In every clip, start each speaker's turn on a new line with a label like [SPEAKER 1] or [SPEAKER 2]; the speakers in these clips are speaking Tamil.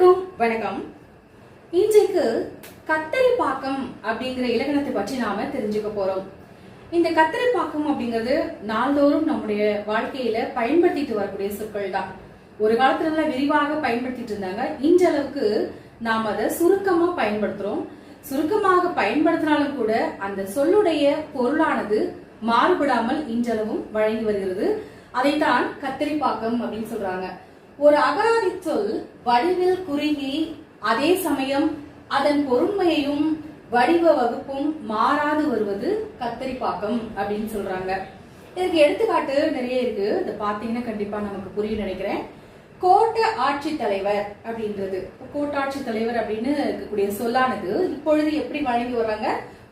[SPEAKER 1] அனைவருக்கும் வணக்கம். இன்றைக்கு கத்தரி பாக்கம் அப்படிங்கிற இலக்கணத்தை பற்றி நாம தெரிஞ்சுக்க போறோம். இந்த கத்தரி பாக்கம் அப்படிங்கிறது நாள்தோறும் நம்முடைய வாழ்க்கையில பயன்படுத்திட்டு வரக்கூடிய சொற்கள் தான். ஒரு காலத்துல நல்லா விரிவாக பயன்படுத்திட்டு இருந்தாங்க. இன்றளவுக்கு நாம் அதை சுருக்கமா பயன்படுத்துறோம். சுருக்கமாக பயன்படுத்தினாலும் கூட அந்த சொல்லுடைய பொருளானது மாறுபடாமல் இன்றளவும் வழங்கி வருகிறது. அதைத்தான் கத்தரிப்பாக்கம் அப்படின்னு சொல்றாங்க. ஒரு அகராதி சொல் வடிவில் குறுகி அதே சமயம் அதன் பொறுமையையும் வடிவ வகுப்பும் மாறாது வருவது கத்தரிப்பாக்கம் அப்படின்னு சொல்றாங்க. இதுக்கு எடுத்துக்காட்டு நிறைய இருக்கு. இதை பாத்தீங்கன்னா கண்டிப்பா நமக்கு புரியும் நினைக்கிறேன். கோட்ட ஆட்சி தலைவர் அப்படின்றது. கோட்டாட்சி தலைவர் அப்படின்னு இருக்கக்கூடிய சொல்லானது இப்பொழுது எப்படி வழங்கி வர்றாங்க?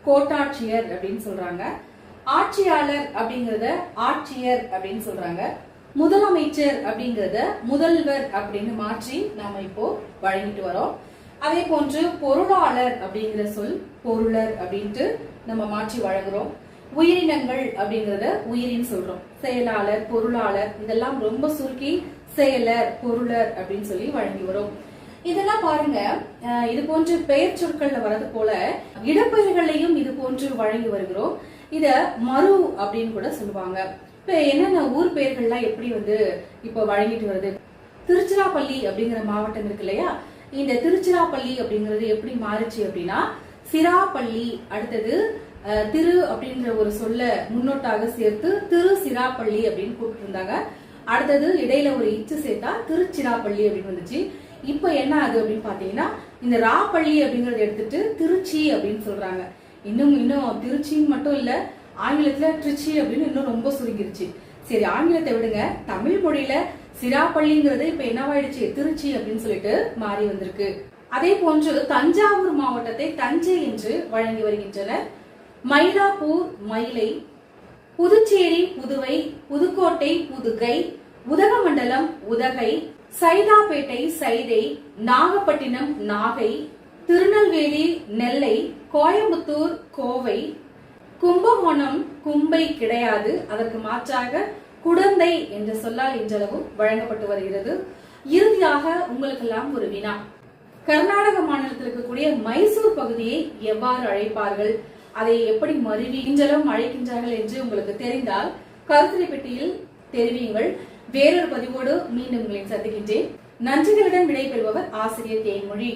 [SPEAKER 1] கோட்டாட்சியர் அப்படின்னு சொல்றாங்க. ஆட்சியாளர் அப்படிங்கறத ஆட்சியர் அப்படின்னு சொல்றாங்க. முதலமைச்சர் அப்படிங்கறத முதல்வர் அப்படின்னு மாற்றி நாம இப்போ வழங்கிட்டு வரோம். அதே போன்று பொருளாளர் அப்படிங்கிற சொல் பொருளர் அப்படின்ட்டு நம்ம மாற்றி வழங்குறோம். உயிரினங்கள் அப்படிங்கறத உயிரின்னு சொல்றோம். செயலாளர் பொருளாளர் இதெல்லாம் ரொம்ப சுருக்கி செயலர் பொருளர் அப்படின்னு சொல்லி வழங்கி வரும். இதெல்லாம் பாருங்க இது போன்று பெயர் சொற்கள்ல வரது போல இடப்பெயர்களையும் இது போன்று வழங்கி வருகிறோம். இத மறு அப்படின்னு கூட சொல்லுவாங்க. இப்ப என்னென்ன ஊர் பெயர்கள்லாம் எப்படி வந்து இப்ப வழங்கிட்டு வருது? திருச்சிராப்பள்ளி அப்படிங்கிற மாவட்டம் இருக்கு இல்லையா? இந்த திருச்சிராப்பள்ளி அப்படிங்கிறது எப்படி மாறுச்சு அப்படின்னா சிராப்பள்ளி அடுத்தது திரு அப்படின்ற ஒரு சொல்ல முன்னோட்டாக சேர்த்து திரு சிராப்பள்ளி அப்படின்னு கூப்பிட்டு இருந்தாங்க அடுத்தது இடையில ஒரு இச்சு சேர்த்தா திருச்சிராப்பள்ளி அப்படின்னு வந்துச்சு. இப்ப என்ன ஆகுது அப்படின்னு பாத்தீங்கன்னா இந்த ராப்பள்ளி அப்படிங்கறத எடுத்துட்டு திருச்சி அப்படின்னு சொல்றாங்க. இன்னும் இன்னும் திருச்சின்னு மட்டும் இல்ல ஆங்கிலத்துல திருச்சி அப்படின்னு இன்னும் ரொம்ப சுருங்கிருச்சு. சரி ஆங்கிலத்தை விடுங்க. தமிழ் மொழியில சிராப்பள்ளிங்கிறது இப்ப என்னவாயிடுச்சு? திருச்சி அப்படின்னு சொல்லிட்டு மாறி வந்திருக்கு. அதே போன்று தஞ்சாவூர் மாவட்டத்தை தஞ்சை என்று வழங்கி வருகின்றனர். மயிலாப்பூர் மயிலை புதுச்சேரி புதுவை புதுக்கோட்டை புதுகை உதகமண்டலம் உதகை சைதாப்பேட்டை சைதை நாகப்பட்டினம் நாகை திருநெல்வேலி நெல்லை கோயம்புத்தூர் கோவை கும்பகோணம் கும்பை கிடையாது. அதற்கு மாற்றாக குடந்தை என்ற சொல்லால் இன்றளவும் வழங்கப்பட்டு வருகிறது. இறுதியாக உங்களுக்கெல்லாம் ஒரு வினா. கர்நாடக மாநிலத்தில் இருக்கக்கூடிய மைசூர் பகுதியை எவ்வாறு அழைப்பார்கள்? அதை எப்படி மருவி இன்றளவும் அழைக்கின்றார்கள் என்று உங்களுக்கு தெரிந்தால் கருத்துரை பெட்டியில் தெரிவியுங்கள். வேறொரு பதிவோடு மீண்டும் உங்களை சந்திக்கின்றேன். நன்றிகளுடன் விடைபெறுபவர் ஆசிரியர் தேன்மொழி.